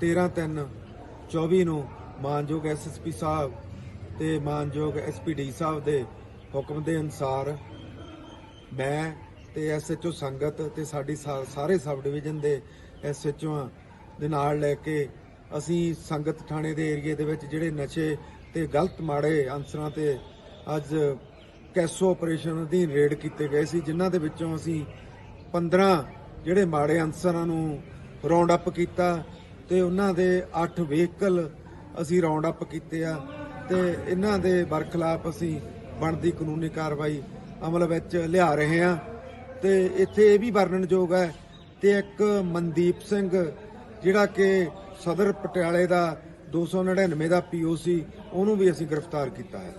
ਤੇਰਾਂ ਤਿੰਨ 24 ਨੂੰ ਮਾਨਯੋਗ ਐਸਐਸਪੀ ਸਾਹਿਬ ਤੇ ਮਾਨਯੋਗ ਐਸਪੀਡੀ ਸਾਹਿਬ ਦੇ ਹੁਕਮ ਦੇ ਅਨੁਸਾਰ ਮੈਂ ਤੇ ਐਸਐਚਓ ਸੰਗਤ ਤੇ ਸਾਡੀ ਸਾ- ਸਾਰੇ ਸਬ ਡਿਵੀਜ਼ਨ ਦੇ ਐਸਐਚਓ ਦੇ ਨਾਲ ਲੈ ਕੇ ਅਸੀਂ ਸੰਗਤ ਥਾਣੇ ਦੇ ਏਰੀਏ ਦੇ ਵਿੱਚ ਜਿਹੜੇ ਨਸ਼ੇ ਤੇ ਗਲਤ ਮਾੜੇ ਅਨਸਰਾਂ ਤੇ ਅੱਜ ਕੈਸੋ ਆਪਰੇਸ਼ਨ ਅਧੀਨ ਰੇਡ ਕੀਤੇ ਗਏ ਸੀ, ਜਿਨ੍ਹਾਂ ਦੇ ਵਿੱਚੋਂ ਅਸੀਂ 15 ਜਿਹੜੇ ਮਾੜੇ ਅਨਸਰਾਂ ਨੂੰ ਰਾਉਂਡ ਅਪ ਕੀਤਾ ਤੇ ਉਹਨਾਂ ਦੇ 8 ਵਹੀਕਲ ਅਸੀਂ ਰਾਉਂਡ ਅਪ ਕੀਤੇ ਆ ਤੇ ਇਹਨਾਂ ਦੇ ਬਰਖਲਾਫ ਅਸੀਂ ਬਣਦੀ ਕਾਨੂੰਨੀ ਕਾਰਵਾਈ ਅਮਲ ਵਿੱਚ ਲਿਆ ਰਹੇ ਹਾਂ। ਤੇ ਇੱਥੇ ਇਹ ਵੀ ਵਰਣਨਯੋਗ ਹੈ ਤੇ ਇੱਕ ਮਨਦੀਪ ਸਿੰਘ ਜਿਹੜਾ ਕਿ ਸਦਰ ਪਟਿਆਲੇ ਦਾ 299 ਦਾ ਪੀਓਸੀ ਉਹਨੂੰ ਵੀ ਅਸੀਂ ਗ੍ਰਿਫਤਾਰ ਕੀਤਾ ਹੈ।